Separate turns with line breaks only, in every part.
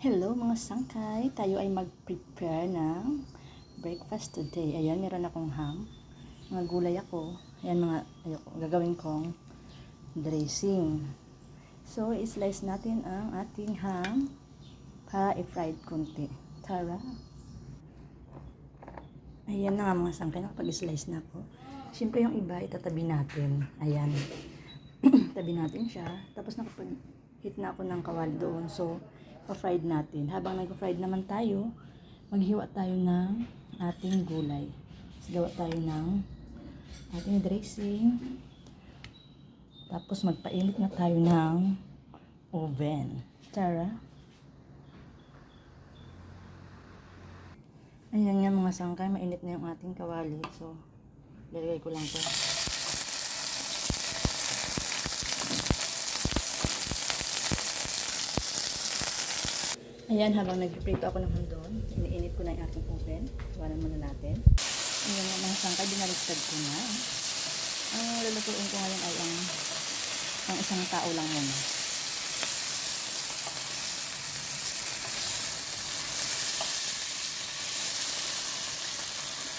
Hello mga sangkay, tayo ay mag-prepare ng breakfast today. Ayan, meron akong ham. Mga gulay ako. Ayan mga ayoko, gagawin kong dressing. So, i-slice natin ang ating ham para i-fried konti. Tara! Ayan na nga mga sangkay, nakapag-slice na ako. Siyempre yung iba, itatabi natin. Ayan. Tabi natin siya. Tapos nakapag-hit na ako ng kawali doon. So, pa-fried natin. Habang nag-fried naman tayo, maghiwa tayo ng ating gulay. So, gawa tayo ng ating dressing. Tapos magpainit na tayo ng oven. Tara. Ayan nga mga sangkay, mainit na yung ating kawali. So, lalagay ko lang to. Ayan, habang nagpiprito ako ng handon, iniinit ko na yung aking oven. Iwanan muna natin. Ayan nga mga sangkay, binaliktad ko na. Ang lulutuin ko ngayon ay ang, ang isang tao lang muna.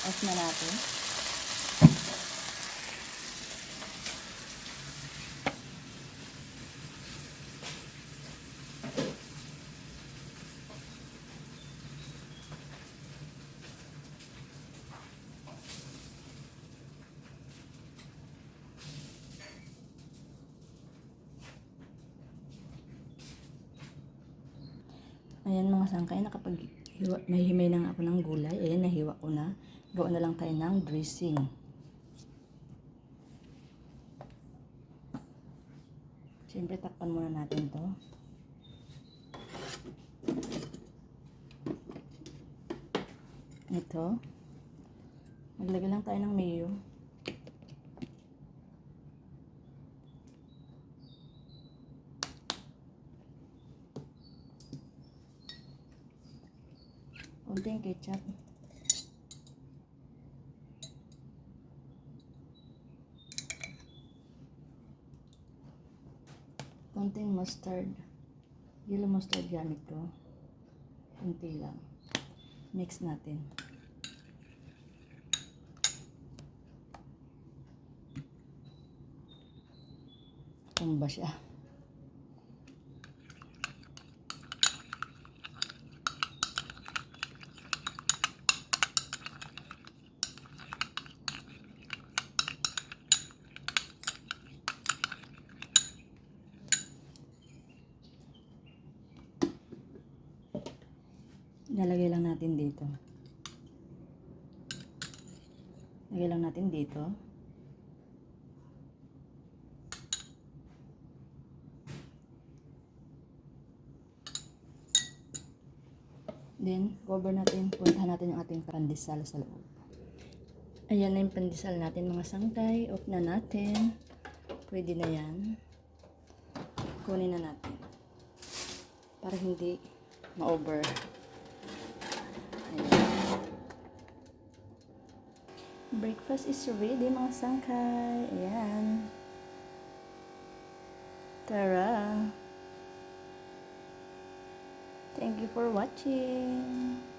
Off na natin. Ayan mga sangkay, nakapag nahihimay na nga ako ng gulay. Ayan, nahiwa ko na. Gawa na lang tayo ng dressing. Siyempre, takpan muna natin to. Ito. Maglagay lang tayo ng mayo. Konting ketchup. Konting mustard. Yellow mustard gamit ko. Kunti lang. Mix natin. Tumba siya. Lalagay lang natin dito. Lagay lang natin dito. Then, cover natin. Puntahan natin yung ating pandesal sa loob. Ayan na yung pandesal natin mga sangkay. Off na natin. Pwede na yan. Kunin na natin. Para hindi ma-over. Ayan. Breakfast is ready mga sangkay. Ayan. Tara. Thank you for watching.